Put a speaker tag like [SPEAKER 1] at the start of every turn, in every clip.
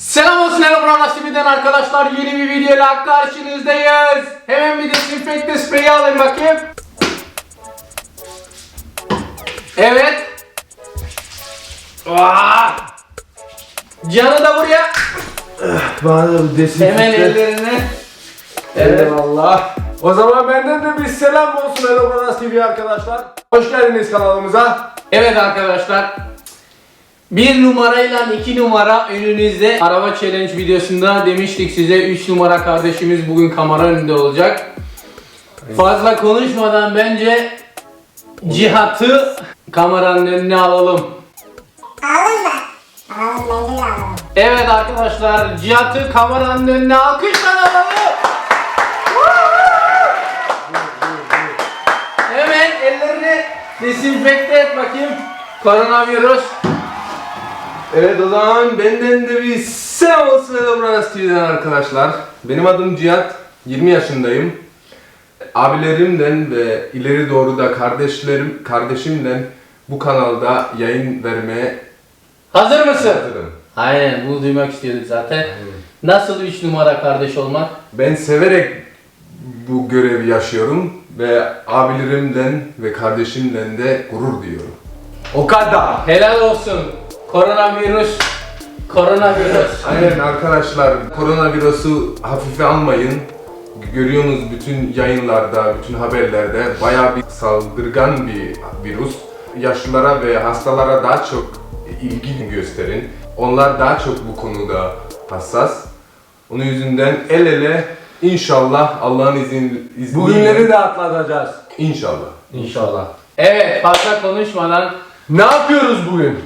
[SPEAKER 1] Selam olsun Hello Brothers TV'den arkadaşlar yeni bir videoyla karşınızdayız. Hemen bir desinfekte spreyi alayım bakayım. Evet. Vaa! Canı da buraya.
[SPEAKER 2] Bana da bir desinfekte.
[SPEAKER 1] Hemen ellerini. Evet.
[SPEAKER 2] Eyvallah. O zaman benden de bir selam olsun Hello Brothers TV arkadaşlar. Hoş geldiniz kanalımıza.
[SPEAKER 1] Evet arkadaşlar. Bir numarayla iki numara önünüzde araba challenge videosunda demiştik size 3 numara kardeşimiz bugün kamera önünde olacak. Fazla konuşmadan bence Cihat'ı kameranın önüne alalım.
[SPEAKER 3] Alalım mı? Alalım bence de alalım.
[SPEAKER 1] Evet arkadaşlar Cihat'ı kameranın önüne alkışla alalım. Hemen ellerini desinfekte et bakayım. Koronavirüs.
[SPEAKER 4] Evet o zaman benden de bir selam olsun Brothers TV'den arkadaşlar. Benim adım Cihat, 20 yaşındayım. Abilerimden ve ileri doğru da kardeşlerim, kardeşimden bu kanalda yayın vermeye
[SPEAKER 1] Hazır mısın?
[SPEAKER 4] hazırım.
[SPEAKER 1] Aynen bunu duymak istiyorduk zaten. Nasıl 3 numara kardeş olmak?
[SPEAKER 4] Ben severek bu görevi yaşıyorum ve abilerimden ve kardeşimden de gurur duyuyorum.
[SPEAKER 2] O kadar.
[SPEAKER 1] Helal olsun. Koronavirüs. Koronavirüs.
[SPEAKER 4] Aynen arkadaşlar koronavirüsü hafife almayın. Görüyorsunuz bütün yayınlarda, bütün haberlerde bayağı bir saldırgan bir virüs. Yaşlılara ve hastalara daha çok ilgi gösterin. Onlar daha çok bu konuda hassas. Onun yüzünden el ele inşallah Allah'ın izin, izniyle
[SPEAKER 2] Bu günleri de atlatacağız.
[SPEAKER 4] inşallah.
[SPEAKER 1] İnşallah. Evet fazla konuşmadan
[SPEAKER 2] Ne yapıyoruz bugün?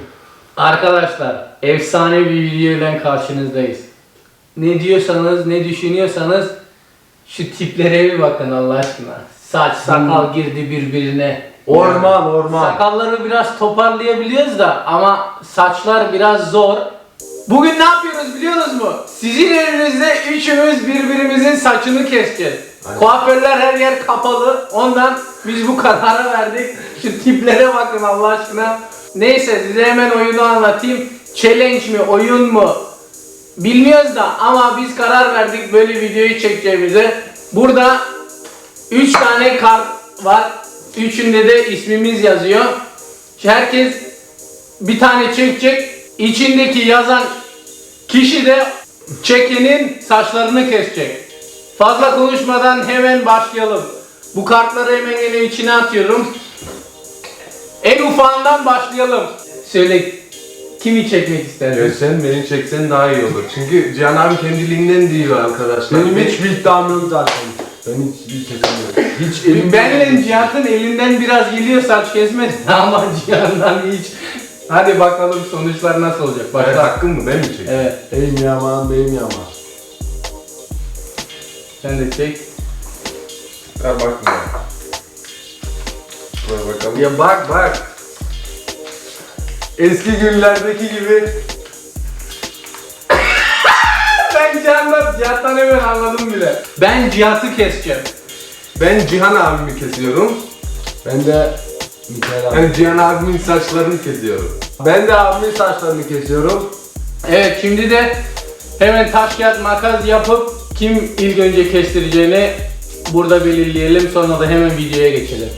[SPEAKER 1] Arkadaşlar efsane bir video ile karşınızdayız. Ne diyorsanız ne düşünüyorsanız şu tiplere bir bakın Allah aşkına. Saç sakal girdi birbirine.
[SPEAKER 2] Orman orman.
[SPEAKER 1] Sakalları biraz toparlayabiliyoruz da ama saçlar biraz zor. Bugün ne yapıyoruz biliyorsunuz mu? Sizin elinizde üçümüz birbirimizin saçını keseceğiz. Kuaförler her yer kapalı. Ondan biz bu kararı verdik. Şu tiplere bakın Allah aşkına. Neyse size hemen oyunu anlatayım. Challenge mi, oyun mu? Bilmiyoruz da ama biz karar verdik böyle videoyu çekeceğimize. Burada 3 tane kart var. Üçünde de ismimiz yazıyor. Herkes bir tane çekecek. İçindeki yazan kişi de çekenin saçlarını kesecek. Fazla konuşmadan hemen başlayalım. Bu kartları hemen yine içine atıyorum. En ufağından başlayalım. Söyle kimi çekmek istersin?
[SPEAKER 4] Ya sen beni çeksen daha iyi olur. Çünkü Cihan abi kendiliğinden diyor arkadaşlar.
[SPEAKER 2] Benim
[SPEAKER 4] Ben-
[SPEAKER 2] hiç bir iddiam yok zaten. Ben hiç hiç kesemiyorum. Hiç elim
[SPEAKER 1] Benle Cihat'ın elinden biraz geliyor saç kesme ama Cihan'dan hiç. Hadi bakalım sonuçlar nasıl olacak.
[SPEAKER 4] Evet,
[SPEAKER 1] Başla.
[SPEAKER 4] hakkım mı? Ben mi çekeyim?
[SPEAKER 1] Evet.
[SPEAKER 2] Elim yaman, benim yaman.
[SPEAKER 1] Sen de çek.
[SPEAKER 4] Ya bakma. Bak bakalım.
[SPEAKER 2] Ya bak bak. Eski günlerdeki gibi
[SPEAKER 1] Ben Cihan'dan, Cihat'tan hemen anladım bile. Ben Cihat'ı keseceğim.
[SPEAKER 4] Ben Cihan abimi kesiyorum.
[SPEAKER 2] ben de Mikael abi.
[SPEAKER 4] Yani Cihan abimin saçlarını kesiyorum.
[SPEAKER 2] Ben de abimin saçlarını kesiyorum.
[SPEAKER 1] Evet şimdi de hemen taş kağıt makas yapıp kim ilk önce kestireceğini burada belirleyelim. Sonra da hemen videoya geçelim.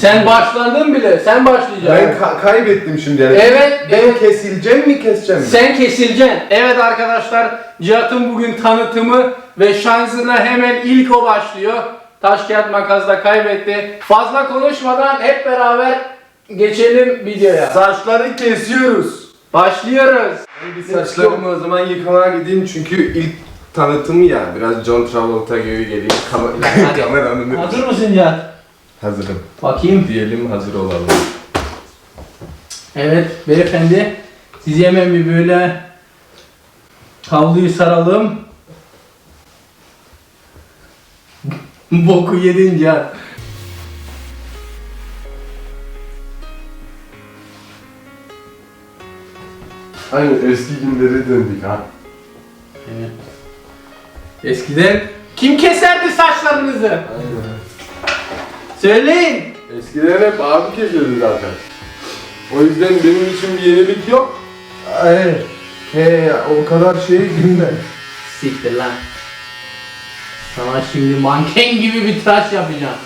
[SPEAKER 1] Sen başladın bile. Sen başlayacaksın.
[SPEAKER 4] Ben ka- kaybettim şimdi yani.
[SPEAKER 1] Evet,
[SPEAKER 4] Ben
[SPEAKER 1] evet.
[SPEAKER 4] kesileceğim mi keseceğim mi?
[SPEAKER 1] Sen kesileceksin. Evet arkadaşlar, Cihat'ın bugün tanıtımı ve şansına hemen ilk o başlıyor. Taş kağıt makasla kaybetti. Fazla konuşmadan hep beraber geçelim videoya.
[SPEAKER 2] Saçları kesiyoruz.
[SPEAKER 1] Başlıyoruz.
[SPEAKER 4] Bir saçlarımı o zaman yıkamaya gideyim çünkü ilk tanıtımı ya biraz John Travolta gibi geleyim Kam- kameranın.
[SPEAKER 1] Hazır mısın Cihat?
[SPEAKER 4] Hazırım.
[SPEAKER 1] Bakayım.
[SPEAKER 4] Diyelim hazır olalım.
[SPEAKER 1] Evet beyefendi. Sizi hemen bir böyle havluyu saralım. Boku yedin Cihat.
[SPEAKER 4] Aynı eski günlere döndük ha.
[SPEAKER 1] Evet. Eskiden kim keserdi saçlarınızı?
[SPEAKER 2] Aynen.
[SPEAKER 1] Söyleyin.
[SPEAKER 2] Eskiden hep abi kesiyordu zaten. O yüzden benim için bir yenilik yok.
[SPEAKER 4] Evet. He, o kadar şey bilmem.
[SPEAKER 1] Siktir lan. Sana şimdi manken gibi bir tıraş yapacağım.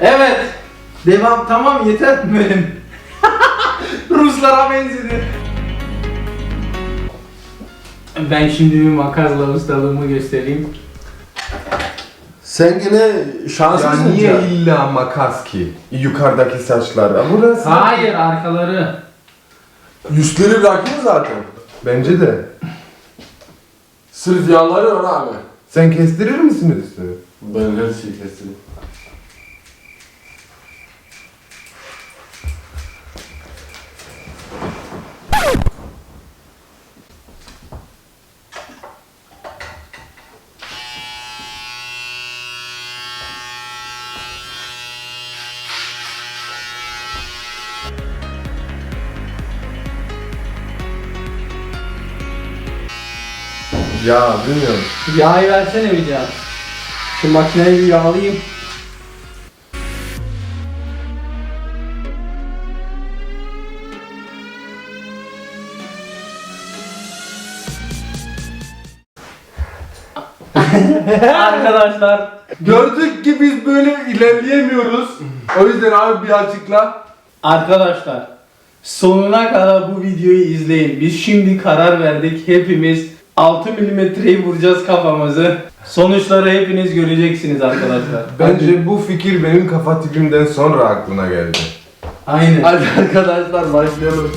[SPEAKER 1] Evet. Devam tamam yeter bölüm. Ruslara benzedi. Ben şimdi bir makasla ustalığımı göstereyim.
[SPEAKER 2] Sen yine
[SPEAKER 4] Ya
[SPEAKER 2] şanslısın
[SPEAKER 4] niye
[SPEAKER 2] ya.
[SPEAKER 4] illa makas ki? Yukarıdaki saçlar. Burası.
[SPEAKER 1] Hayır arkaları.
[SPEAKER 2] Üstleri bırakıyor zaten.
[SPEAKER 4] Bence de.
[SPEAKER 2] Sırf yanları var abi.
[SPEAKER 4] Sen kestirir misin üstünü?
[SPEAKER 2] Ben her şeyi kestim.
[SPEAKER 4] Ya bilmiyorum.
[SPEAKER 1] Yağı versene bir daha. Şu makineyi bir yağlayayım. Arkadaşlar
[SPEAKER 2] Gördük ki biz böyle ilerleyemiyoruz. O yüzden abi bir açıkla.
[SPEAKER 1] Arkadaşlar sonuna kadar bu videoyu izleyin. Biz şimdi karar verdik. Hepimiz 6 milimetreyi vuracağız kafamızı. Sonuçları hepiniz göreceksiniz arkadaşlar.
[SPEAKER 4] Bence bu fikir benim kafa tipimden sonra aklına geldi.
[SPEAKER 1] Aynen.
[SPEAKER 2] Hadi arkadaşlar başlayalım.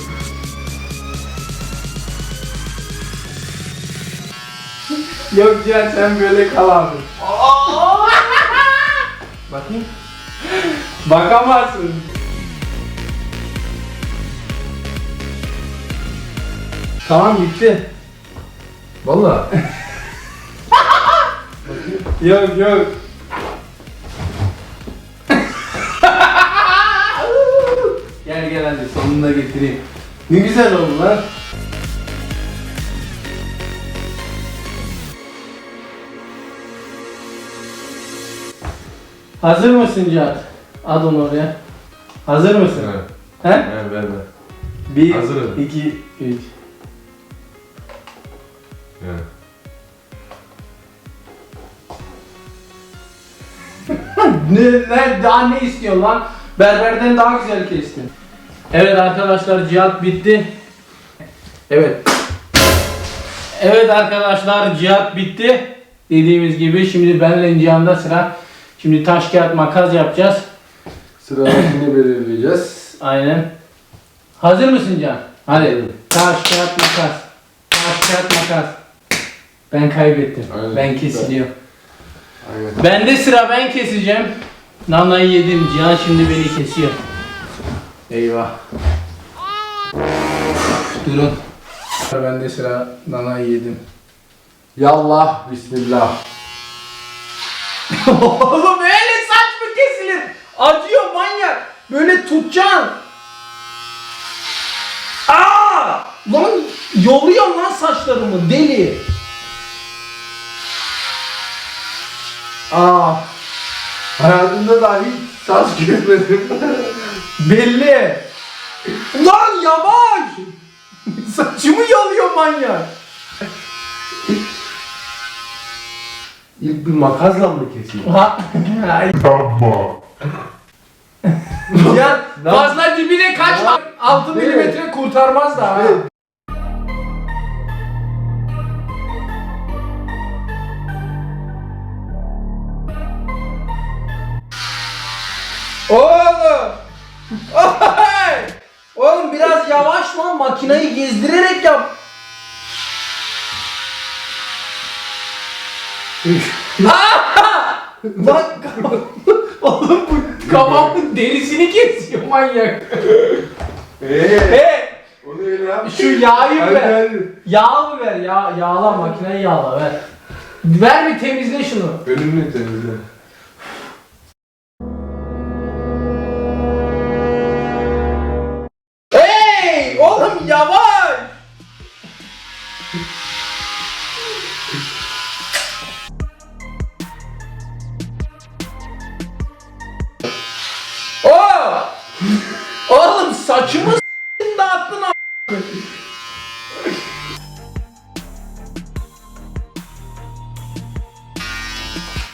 [SPEAKER 1] Yok ya sen böyle kal abi.
[SPEAKER 4] Bakayım.
[SPEAKER 1] Bakamazsın. Tamam bitti.
[SPEAKER 4] Valla.
[SPEAKER 1] Yok yok. gel gel hadi sonunda getireyim. Ne güzel oldu lan. Hazır mısın Cihat? At onu oraya. Hazır mısın?
[SPEAKER 4] Evet.
[SPEAKER 1] He?
[SPEAKER 4] Evet, ben de.
[SPEAKER 1] Bir,
[SPEAKER 4] Hazırım.
[SPEAKER 1] iki, üç.
[SPEAKER 4] Evet.
[SPEAKER 1] Ne, ne, daha ne istiyor lan? Berberden daha güzel kestin. Evet arkadaşlar cihat bitti. Evet. Evet arkadaşlar cihat bitti. Dediğimiz gibi şimdi benle Cihan'da sıra. Şimdi taş kağıt makas yapacağız.
[SPEAKER 2] Sıradakini belirleyeceğiz.
[SPEAKER 1] Aynen. Hazır mısın Can? Hadi. Taş kağıt makas. Taş kağıt makas. Ben kaybettim.
[SPEAKER 2] Aynen.
[SPEAKER 1] Ben kesiliyorum.
[SPEAKER 2] Aynen.
[SPEAKER 1] Bende sıra ben keseceğim. Nanayı yedim. Cihan şimdi beni kesiyor. Eyvah. Durun. Bende sıra nanayı yedim.
[SPEAKER 2] Yallah bismillah.
[SPEAKER 1] Oğlum öyle saç mı kesilir? Acıyor manyak. Böyle tutacaksın. Aa! Lan yoluyor lan saçlarımı deli. Aa,
[SPEAKER 2] Hayatımda da hiç saç kesmedim.
[SPEAKER 1] belli. Lan yavaş. Saçımı yoluyor manyak.
[SPEAKER 2] İlk bir makasla mı keseyim?
[SPEAKER 1] Ha. ya fazla dibine kaçma. 6
[SPEAKER 2] Değil mi?
[SPEAKER 1] milimetre kurtarmaz da. ha. Oğlum! Oy! Oğlum biraz yavaş lan makineyi gezdirerek yap. Bak oğlum bu kafamın derisini kesiyor manyak.
[SPEAKER 2] Eee.
[SPEAKER 1] Hey!
[SPEAKER 2] Onu öyle yap.
[SPEAKER 1] Şu yağı
[SPEAKER 2] Hadi
[SPEAKER 1] ver.
[SPEAKER 2] hadi.
[SPEAKER 1] Yağ mı ver? Yağ, yağla makineyi yağla ver. Ver bir temizle şunu.
[SPEAKER 4] Önünü temizle.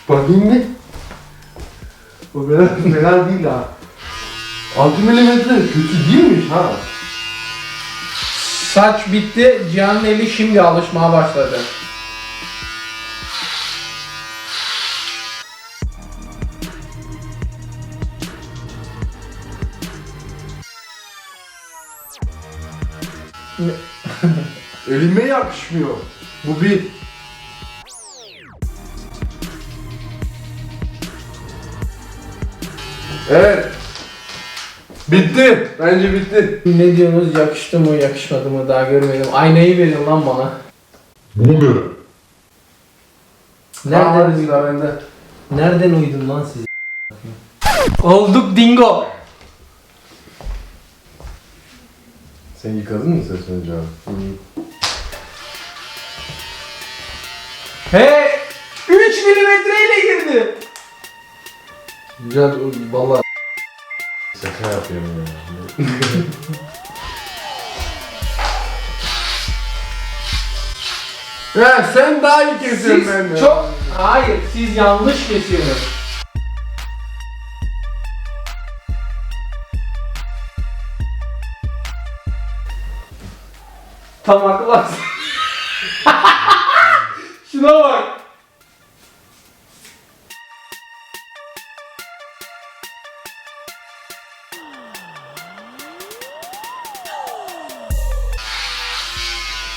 [SPEAKER 2] Bakayım bir. O biraz fena değil ha. 6 milimetre kötü değilmiş ha.
[SPEAKER 1] Saç bitti. Cihan'ın eli şimdi alışmaya başladı.
[SPEAKER 2] Elime yakışmıyor. Bu bir. Evet. Bitti. Bence bitti.
[SPEAKER 1] Ne diyorsunuz? Yakıştı mı, yakışmadı mı? Daha görmedim. Aynayı verin lan bana.
[SPEAKER 2] Nereden
[SPEAKER 1] Nereden,
[SPEAKER 2] sıra bende?
[SPEAKER 1] nereden uydun lan siz? Olduk dingo.
[SPEAKER 2] Sen yıkadın mı saçını canım?
[SPEAKER 1] He! 3 milimetreyle girdi.
[SPEAKER 2] Güzel, valla Şaka yapıyorum ya. ya sen daha iyi kesiyorsun
[SPEAKER 1] Siz
[SPEAKER 2] benden.
[SPEAKER 1] çok... Hayır, siz yanlış kesiyorsunuz. Tam akıl haksın. Şuna bak.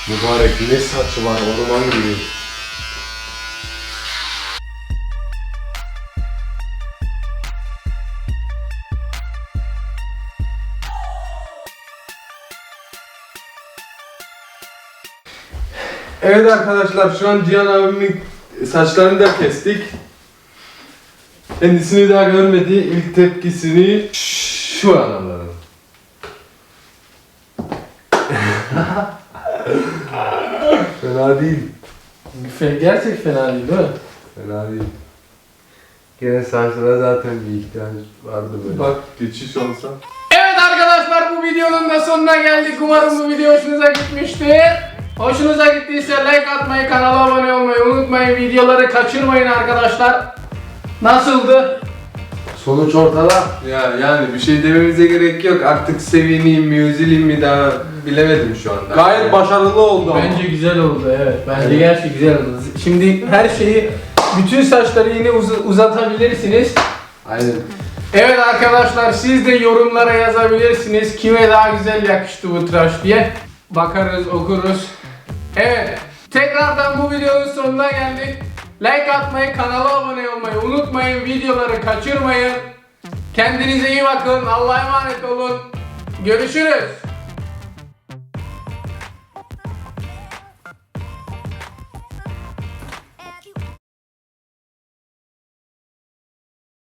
[SPEAKER 2] Mübarek ne saçı var orman gibi. Evet arkadaşlar şu an Cihan abimin saçlarını da kestik. Kendisini daha görmedi. İlk tepkisini şu an anladım. Fena değil.
[SPEAKER 1] Fe- Gerçek fena değil değil mi?
[SPEAKER 2] Fena değil. Gene saçlara zaten bir ihtiyaç vardı böyle. Bak geçiş olsa.
[SPEAKER 1] Evet arkadaşlar bu videonun da sonuna geldik. Umarım bu video hoşunuza gitmiştir. Hoşunuza gittiyse like atmayı, kanala abone olmayı unutmayın. Videoları kaçırmayın arkadaşlar. Nasıldı?
[SPEAKER 2] Sonuç ortada.
[SPEAKER 4] Ya yani bir şey dememize gerek yok. Artık sevineyim mi, üzüleyim mi daha bilemedim şu anda.
[SPEAKER 2] Gayet başarılı oldu ama.
[SPEAKER 1] Bence güzel oldu evet. Bence
[SPEAKER 2] Evet.
[SPEAKER 1] gerçekten güzel oldu. Şimdi her şeyi, bütün saçları yine uz- uzatabilirsiniz.
[SPEAKER 2] Aynen.
[SPEAKER 1] Evet arkadaşlar siz de yorumlara yazabilirsiniz. Kime daha güzel yakıştı bu tıraş diye. Bakarız, okuruz. Evet. Tekrardan bu videonun sonuna geldik. Like atmayı, kanala abone olmayı unutmayın. Videoları kaçırmayın. Kendinize iyi bakın. Allah'a emanet olun. Görüşürüz.